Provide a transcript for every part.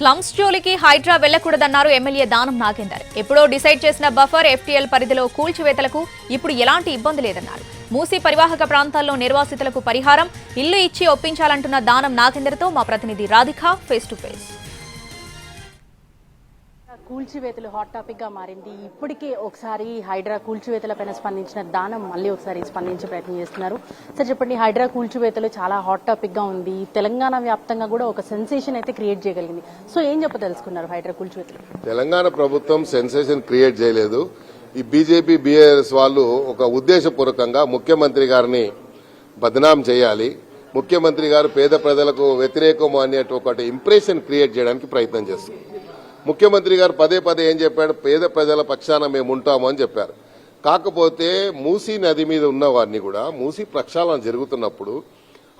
Slums జోలికి Hydraa వెళ్ళకూడదన్నారు MLA Danam Nagender. ఎప్పుడో decide చేసిన బఫర్ ఎఫ్టీఎల్ పరిధిలో కూల్చివేతలకు ఇప్పుడు ఎలాంటి ఇబ్బంది లేదన్నారు. మూసీ పరివాహక ప్రాంతాల్లో నిర్వాసితులకు పరిహారం ఇల్లు ఇచ్చి ఒప్పించాలంటున్న దానం నాగేందర్తో మా ప్రతినిధి రాధిక ఫేస్ టు ఫేస్ కూల్చివేతలు హాట్ టాపిక్గా మారింది. ఇప్పటికే ఒకసారి హైడ్రా కూల్చివేతల పైన స్పందించిన దానం మళ్ళీ ఒకసారి స్పందించే ప్రయత్నం చేస్తున్నారు. సార్ చెప్పండి హైడ్రా కూల్చివేతలు చాలా హాట్ టాపిక్గా ఉంది. తెలంగాణ వ్యాప్తంగా కూడా ఒక సెన్సేషన్ అయితే క్రియేట్ చేయగలిగింది. సో ఏం చెప్పదలుచుకున్నారు హైడ్రా కూల్చివేతలు? తెలంగాణ ప్రభుత్వం సెన్సేషన్ క్రియేట్ చేయలేదు. ఈ బీజేపీ బీఆర్ఎస్ వాళ్ళు ఒక ఉద్దేశపూర్వకంగా ముఖ్యమంత్రి గారిని బదనాం చేయాలి. ముఖ్యమంత్రి గారు పేద ప్రజలకు వ్యతిరేకము అనే ఒకటి ఇంప్రెషన్ క్రియేట్ చేయడానికి ప్రయత్నం చేస్తుంది ముఖ్యమంత్రి గారు పదే పదే ఏం చెప్పాడు? పేద ప్రజల పక్షాన మేము ఉంటాము అని చెప్పారు. కాకపోతే మూసీ నది మీద ఉన్నవన్నీ కూడా మూసీ ప్రక్షాళన జరుగుతున్నప్పుడు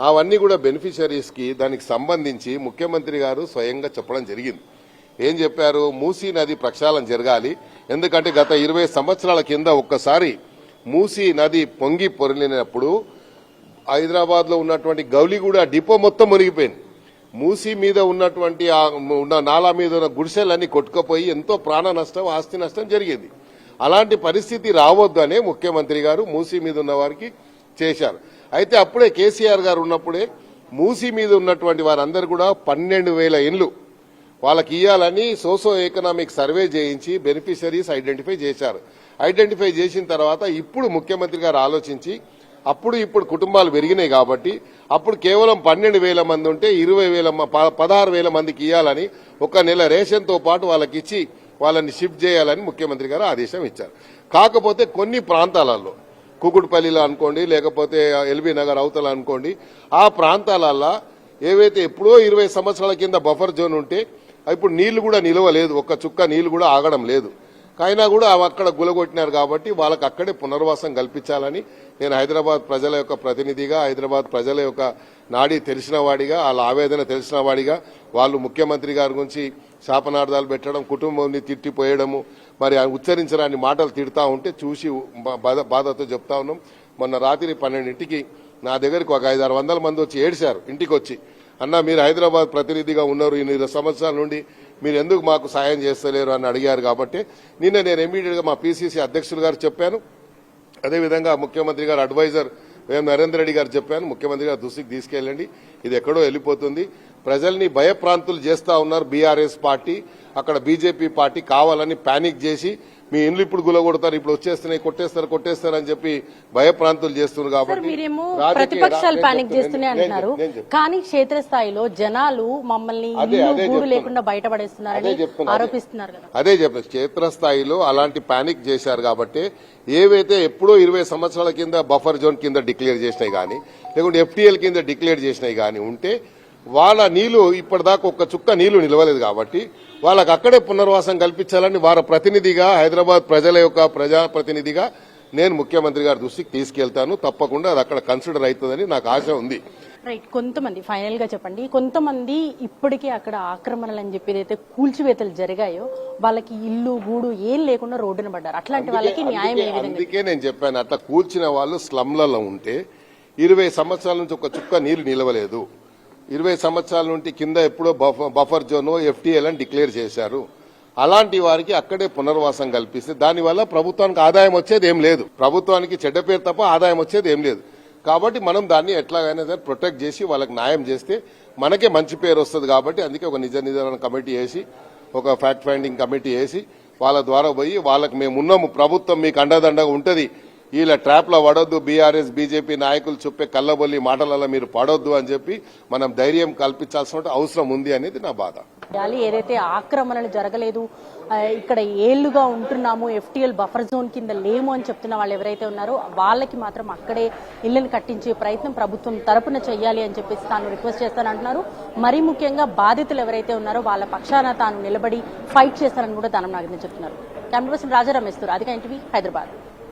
అవన్నీ కూడా బెనిఫిషరీస్కి దానికి సంబంధించి ముఖ్యమంత్రి గారు స్వయంగా చెప్పడం జరిగింది. ఏం చెప్పారు? మూసీ నది ప్రక్షాళన జరగాలి. ఎందుకంటే గత ఇరవై సంవత్సరాల కింద ఒక్కసారి మూసీ నది పొంగి పొరలినప్పుడు హైదరాబాద్లో ఉన్నటువంటి గౌలిగూడ డిపో మొత్తం మునిగిపోయింది. మూసీ మీద ఉన్నటువంటి ఉన్న నాలా మీద ఉన్న గుడిసెలన్నీ కొట్టుకుపోయి ఎంతో ప్రాణ నష్టం ఆస్తి నష్టం జరిగింది. అలాంటి పరిస్థితి రావద్దనే ముఖ్యమంత్రి గారు మూసీ మీద ఉన్న వారికి చేశారు. అయితే అప్పుడే కేసీఆర్ గారు ఉన్నప్పుడే మూసీ మీద ఉన్నటువంటి వారందరూ కూడా పన్నెండు వేల ఇండ్లు వాళ్ళకి ఇవ్వాలని సోసో ఎకనామిక్ సర్వే చేయించి బెనిఫిషరీస్ ఐడెంటిఫై చేశారు. ఐడెంటిఫై చేసిన తర్వాత ఇప్పుడు ముఖ్యమంత్రి గారు ఆలోచించి అప్పుడు ఇప్పుడు కుటుంబాలు పెరిగినాయి కాబట్టి అప్పుడు కేవలం పన్నెండు వేల మంది ఉంటే ఇరవై వేల పదహారు వేల మందికి ఇవ్వాలని ఒక నెల రేషన్తో పాటు వాళ్ళకి ఇచ్చి వాళ్ళని షిఫ్ట్ చేయాలని ముఖ్యమంత్రి గారు ఆదేశం ఇచ్చారు. కాకపోతే కొన్ని ప్రాంతాలలో కుకుడుపల్లిలో అనుకోండి లేకపోతే ఎల్బీ నగర్ అవతల అనుకోండి ఆ ప్రాంతాలల్లో ఏవైతే ఎప్పుడో ఇరవై సంవత్సరాల కింద బఫర్ జోన్ ఉంటే ఇప్పుడు నీళ్ళు కూడా నిలవలేదు ఒక్క చుక్క నీళ్ళు కూడా ఆగడం లేదు. అయినా కూడా అవి అక్కడ గులగొట్టినారు కాబట్టి వాళ్ళకి అక్కడే పునర్వాసం కల్పించాలని నేను హైదరాబాద్ ప్రజల యొక్క ప్రతినిధిగా హైదరాబాద్ ప్రజల యొక్క నాడి తెలిసిన వాడిగా వాళ్ళ ఆవేదన తెలిసిన వాడిగా వాళ్ళు ముఖ్యమంత్రి గారి గురించి శాపనార్థాలు పెట్టడం కుటుంబాన్ని తిట్టిపోయడము మరి ఆ ఉచ్చరించరాని మాటలు తిడతా ఉంటే చూసి బాధ బాధతో చెప్తా ఉన్నాం. మొన్న రాత్రి పన్నెండింటికి నా దగ్గరికి ఒక ఐదారు వందల మంది వచ్చి ఏడ్చారు. ఇంటికి వచ్చి అన్న మీరు హైదరాబాద్ ప్రతినిధిగా ఉన్నారు. ఇన్ని సంవత్సరాల నుండి మీరు ఎందుకు మాకు సాయం చేస్తలేరు అని అడిగారు కాబట్టి నిన్న నేను ఇమీడియట్గా మా పీసీసీ అధ్యక్షులు గారు చెప్పాను. అదేవిధంగా ముఖ్యమంత్రి గారు అడ్వైజర్ మేము నరేందర్ రెడ్డి గారు చెప్పాను. ముఖ్యమంత్రి గారు దృష్టికి తీసుకెళ్ళండి. ఇది ఎక్కడో వెళ్ళిపోతుంది. ప్రజల్ని భయప్రాంతులు చేస్తా ఉన్నారు బీఆర్ఎస్ పార్టీ. అక్కడ బీజేపీ పార్టీ కావాలని పానిక్ చేసి మీ ఇండ్లు ఇప్పుడు గులగొడతారు ఇప్పుడు వచ్చేస్తున్నాయి కొట్టేస్తారు కొట్టేస్తారు అని చెప్పి భయప్రాంతులు చేస్తున్నారు కాబట్టి ప్రతిపక్షాలు పానిక్ చెప్తాను, చేస్తూనే నేను అంటున్నారు. కానీ క్షేత్రస్థాయిలో జనాలు మమ్మల్ని. లేకుండా బయటపడేస్తున్నారని అదే. ఆరోపిస్తున్నారు అదే చెప్పలేదు క్షేత్రస్థాయిలో అలాంటి పానిక్ చేశారు కాబట్టి ఏవైతే ఎప్పుడో ఇరవై సంవత్సరాల కింద బఫర్ జోన్ కింద డిక్లేర్ చేసినాయి కానీ లేకుంటే ఎఫ్టీఎల్ కింద డిక్లేర్ చేసినాయి కానీ ఉంటే వాళ్ళ నీళ్ళు ఇప్పటిదాకా ఒక్క చుక్క నీళ్ళు నిలవలేదు కాబట్టి వాళ్ళకి అక్కడే పునర్వాసం కల్పించాలని వారి ప్రతినిధిగా హైదరాబాద్ ప్రజల యొక్క ప్రజా ప్రతినిధిగా నేను ముఖ్యమంత్రి గారి దృష్టికి తీసుకెళ్తాను. తప్పకుండా అది అక్కడ కన్సిడర్ అవుతుందని నాకు ఆశ ఉంది. రైట్ కొంతమంది ఫైనల్గా చెప్పండి. కొంతమంది ఇప్పటికే అక్కడ ఆక్రమణలు అని చెప్పి ఏదైతే కూల్చివేతలు జరిగాయో వాళ్ళకి ఇల్లు గూడు ఏం లేకుండా రోడ్డున పడ్డారు. అట్లాంటి వాళ్ళకి న్యాయం అందుకే- నేను చెప్పాను. అట్లా కూర్చిన వాళ్ళు స్లమ్లలో ఉంటే ఇరవై సంవత్సరాల నుంచి ఒక చుక్క నీళ్ళు నిలవలేదు. ఇరవై సంవత్సరాల నుండి కింద ఎప్పుడో బఫ- బఫర్ జోను ఎఫ్టీఎల్ అని డిక్లేర్ చేశారు. అలాంటి వారికి అక్కడే పునర్వాసం కల్పిస్తే దానివల్ల ప్రభుత్వానికి ఆదాయం వచ్చేది ఏం లేదు. ప్రభుత్వానికి చెడ్డ పేరు తప్ప ఆదాయం వచ్చేది ఏం లేదు. కాబట్టి మనం దాన్ని ఎట్లాగైనా సరే ప్రొటెక్ట్ చేసి వాళ్ళకి న్యాయం చేస్తే మనకే మంచి పేరు వస్తుంది కాబట్టి అందుకే ఒక నిజ నిధారణ కమిటీ వేసి ఒక ఫ్యాక్ట్ ఫైండింగ్ కమిటీ వేసి వాళ్ళ ద్వారా పోయి వాళ్ళకి మేము ఉన్నాము ప్రభుత్వం మీకు అండదండగా ఉంటుంది వీళ్ళ ట్రాప్లో పడొద్దు బీఆర్ఎస్ బీజేపీ నాయకులు చెప్పే కళ్ళబొల్లి మాటలలో మీరు పడొద్దు అని చెప్పి మనం ధైర్యం కల్పించాల్సిన అవసరం ఉంది అనేది నా బాధ. చేయాలి. ఏదైతే ఆక్రమణలు జరగలేదు ఇక్కడ ఏళ్ళుగా ఉంటున్నాము ఎఫ్టీఎల్ బఫర్ జోన్ కింద లేము అని చెప్తున్న వాళ్ళు ఎవరైతే ఉన్నారో వాళ్ళకి మాత్రం అక్కడే ఇళ్ళను కట్టించే ప్రయత్నం ప్రభుత్వం తరపున చేయాలి అని చెప్పేసి తాను రిక్వెస్ట్ చేస్తానంటున్నారు. మరీ ముఖ్యంగా బాధితులు ఎవరైతే ఉన్నారో వాళ్ళ పక్షాన తాను నిలబడి ఫైట్ చేస్తానని కూడా దానం నాగేంద్ర చెప్తున్నారు. కెమెరా పర్సన్ రాజా అధిక ఇంటివి హైదరాబాద్.